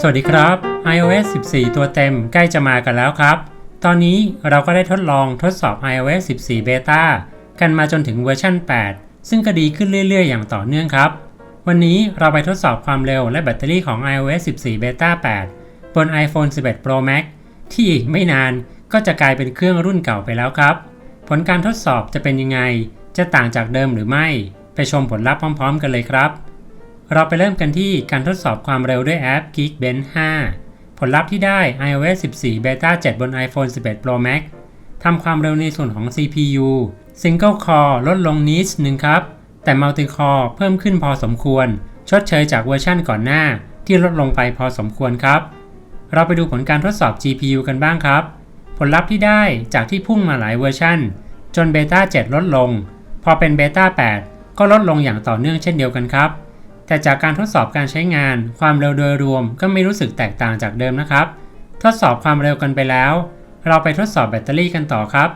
สวัสดีครับ iOS 14 ตัวเต็มใกล้จะมากันแล้วครับ ตอนนี้เราก็ได้ทดลองทดสอบ iOS 14 Beta กันมาจนถึงเวอร์ชัน8 ซึ่งก็ดีขึ้นเรื่อยๆ อย่างต่อเนื่องครับ วันนี้เราไปทดสอบความเร็วและแบตเตอรี่ของ iOS 14 Beta 8 บน iPhone 11 Pro Max ที่อีกไม่นานก็จะกลายเป็นเครื่องรุ่นเก่าไปแล้วครับ ผลการทดสอบจะเป็นยังไง จะต่างจากเดิมหรือไม่ ไปชมผลลัพธ์พร้อม ๆ กันเลยครับ เราไปเริ่มกันที่การทดสอบความเร็วด้วยแอป Geekbench 5 ผลลัพธ์ที่ได้ iOS 14 Beta 7 บน iPhone 11 Pro Max ทำความเร็วในส่วนของ CPU Single Core ลดลงนิดนึงครับ แต่ Multi Core เพิ่มขึ้นพอสมควร ชดเชยจากเวอร์ชั่นก่อนหน้าที่ลดลงไปพอสมควรครับ เราไปดูผลการทดสอบ GPU กันบ้างครับ ผลลัพธ์ที่ได้จากที่พุ่งมาหลายเวอร์ชันจน Beta 7 ลดลง พอเป็น Beta 8 ก็ลดลงอย่างต่อเนื่องเช่นเดียวกันครับ แต่จากการทดสอบการใช้งาน ความเร็วโดยรวมก็ไม่รู้สึกแตกต่างจากเดิมนะครับ ทดสอบความเร็วกันไปแล้ว เราไปทดสอบแบตเตอรี่กันต่อครับ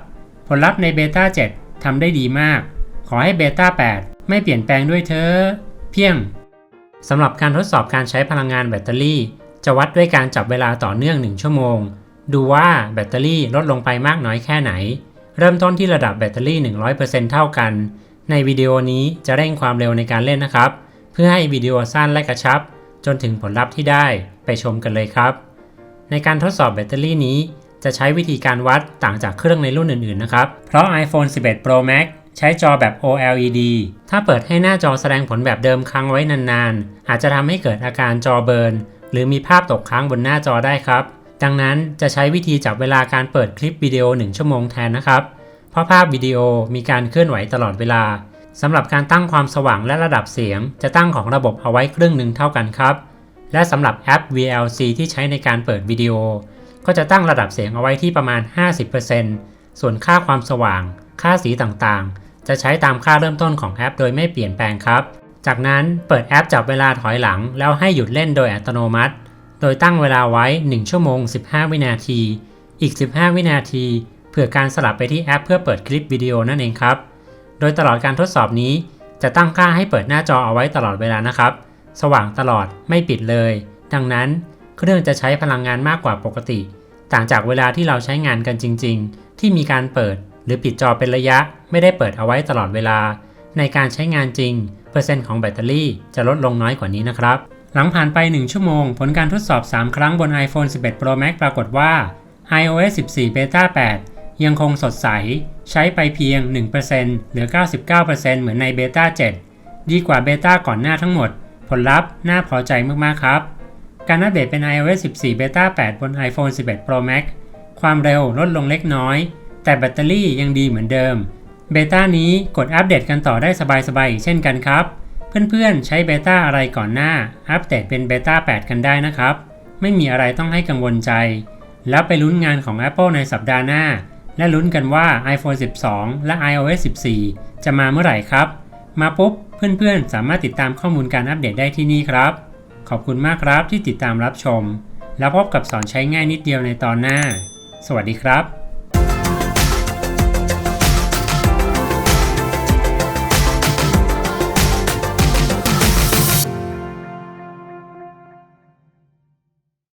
ผลลัพธ์ในเบต้า7ทำได้ดีมาก ขอให้เบต้า8ไม่เปลี่ยนแปลงด้วยเธอเพียงสำหรับการทดสอบการใช้พลังงานแบตเตอรี่ จะวัดด้วยการจับเวลาต่อเนื่อง 1 ชั่วโมง ดูว่าแบตเตอรี่ลดลงไปมากน้อยแค่ไหน เริ่มต้นที่ระดับแบตเตอรี่ 100%เท่ากัน ในวิดีโอนี้จะเร่งความเร็วในการเล่นนะครับ เพื่อให้วิดีโอสั้นและกระชับ จนถึงผลลัพธ์ที่ได้ไปชมกันเลยครับ ในการทดสอบแบตเตอรี่นี้ จะใช้วิธีการวัดต่างจากเครื่องในรุ่นอื่นๆนะครับ เพราะ iPhone 11 Pro Max ใช้จอแบบ OLED ถ้าเปิดให้หน้าจอแสดงผลแบบเดิมค้างไว้นานๆ อาจจะทำให้เกิดอาการจอเบิร์นหรือมีภาพตกค้างบนหน้าจอได้ครับ ดังนั้นจะใช้วิธีจับเวลาการเปิดคลิปวิดีโอ 1 ชั่วโมงแทนนะครับ เพราะภาพวิดีโอมีการเคลื่อนไหวตลอดเวลา สำหรับการตั้งความสว่างและระดับเสียง จะตั้งของระบบเอาไว้ครึ่งหนึ่งเท่ากันครับ และสำหรับแอป VLC ที่ใช้ในการเปิดวิดีโอ ก็จะตั้งระดับเสียงเอาไว้ที่ประมาณ 50%ส่วนค่าความสว่าง ค่าสีต่างๆ จะใช้ตามค่าเริ่มต้นของแอป โดยไม่เปลี่ยนแปลงครับ จากนั้นเปิดแอปจับเวลาถอยหลัง แล้วให้หยุดเล่นโดยอัตโนมัติ โดยตั้งเวลาไว้ 1 ชั่วโมง 15 วินาที อีก 15 วินาที เผื่อการสลับไปที่แอป เพื่อเปิดคลิปวิดีโอนั่นเองครับ ดยตลอดการทดสอบนี้ จะตั้งค่าให้เปิดหน้าจอเอาไว้ตลอดเวลานะครับ สว่างตลอดไม่ปิดเลย ดังนั้นเครื่องจะใช้พลังงานมากกว่าปกติ ต่างจากเวลาที่เราใช้งานกันจริง ๆ ที่มีการเปิดหรือปิดจอเป็นระยะ ไม่ได้เปิดเอาไว้ตลอดเวลา ในการใช้งานจริง เปอร์เซ็นต์ของแบตเตอรี่จะลดลงน้อยกว่านี้นะครับ หลังผ่านไป 1 ชั่วโมง ผลการทดสอบ 3 ครั้งบน iPhone 11 Pro Max ปรากฏว่า iOS 14 Beta 8 ยังคงสดใส ใช้ไปเพียง1%เหลือ 99%เหมือนใน Beta 7ดีกว่า Beta ก่อนหน้าทั้งหมด ผลลัพธ์น่าพอใจมากๆครับ การอัปเดตเป็น iOS 14 Beta 8 บน iPhone 11 Pro Max ความเร็วลดลงเล็กน้อย แต่แบตเตอรี่ยังดีเหมือนเดิม เบต้านี้กดอัปเดตกันต่อได้สบายๆอีกเช่นกันครับ เพื่อนๆ ใช้เบต้าอะไรก่อนหน้า อัปเดตเป็นเบต้า8 กันได้นะครับ ไม่มีอะไรต้องให้กังวลใจ แล้วไปลุ้นงานของ Apple ในสัปดาห์หน้า และลุ้นกันว่า iPhone 12 และ iOS 14 จะมาเมื่อไหร่ครับ มาปุ๊บเพื่อนๆ สามารถติดตามข้อมูลการอัปเดตได้ที่นี่ครับ ขอบคุณมากครับที่ติดตามรับชม แล้วพบกับสอนใช้ง่ายนิดเดียวในตอนหน้า สวัสดีครับ